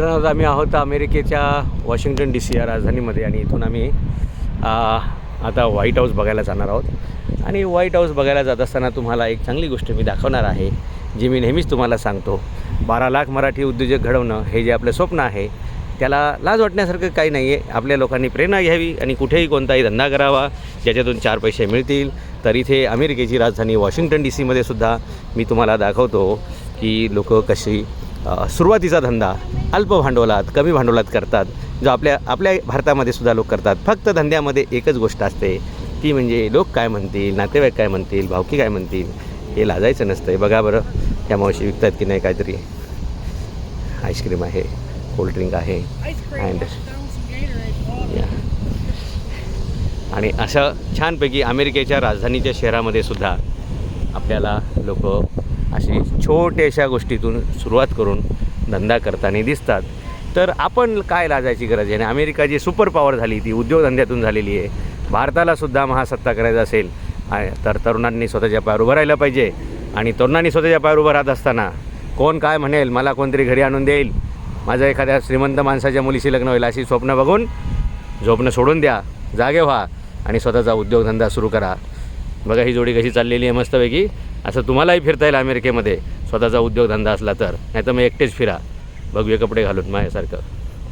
मित्रांनो आम्ही आहोत अमेरिकेच्या वॉशिंग्टन डी सी या राजधानीमध्ये आणि इथून आम्ही आता व्हाईट हाऊस बघायला जाणार आहोत. आणि व्हाईट हाऊस बघायला जात असताना तुम्हाला एक चांगली गोष्ट मी दाखवणार आहे जी मी नेहमीच तुम्हाला सांगतो. बारा लाख मराठी उद्योजक घडवणं हे जे आपलं स्वप्न आहे त्याला लाज वाटण्यासारखं काही नाही आहे आपल्या लोकांनी प्रेरणा घ्यावी आणि कुठेही कोणताही धंदा करावा ज्याच्यातून चार पैसे मिळतील. तर इथे अमेरिकेची राजधानी वॉशिंग्टन डी सीमध्ये सुद्धा मी तुम्हाला दाखवतो की लोक कशी सुरुवातीचा धंदा अल्प भांडवलात कमी भांडवलात करतात जो आपल्या आपल्या भारतामध्ये सुद्धा लोक करतात फक्त धंद्यामध्ये एकच गोष्ट असते ती म्हणजे लोक काय म्हणतील नातेवाईक काय म्हणतील भावकी काय म्हणतील हे लाजायचं नसतं बघा बरं त्या मावशी विकतात की नाही काहीतरी आईस्क्रीम आहे कोल्ड्रिंक आहे. या. आणि अशा छानपैकी अमेरिकेच्या राजधानीच्या शहरामध्ये सुद्धा आपल्याला लोक अशी छोट्याशा गोष्टीतून सुरुवात करून धंदा करताना दिसतात. तर आपण काय लाजायची गरज आहे? आणि अमेरिका जी सुपर पॉवर झाली ती उद्योगधंद्यातून झालेली आहे. भारतालासुद्धा महासत्ता करायचा असेल तर तरुणांनी स्वतःच्या पायावर उभं राहिलं पाहिजे. आणि तरुणांनी स्वतःच्या पायावर उभं राहत असताना कोण काय म्हणेल? मला कोणतरी घरी आणून देईल. माझं एखाद्या श्रीमंत माणसाच्या मुलीशी लग्न होईल अशी स्वप्न बघून झोपणं सोडून द्या जागे व्हा आणि स्वतःचा उद्योगधंदा सुरू करा. बघा ही जोडी कशी चाललेली आहे मस्तपैकी. असं तुम्हालाही फिरता येईल अमेरिकेमध्ये. स्वतःचा उद्योगधंदा असला तर. नाही तर मग एकटेच फिरा. भगवे कपडे घालून माझ्यासारखं.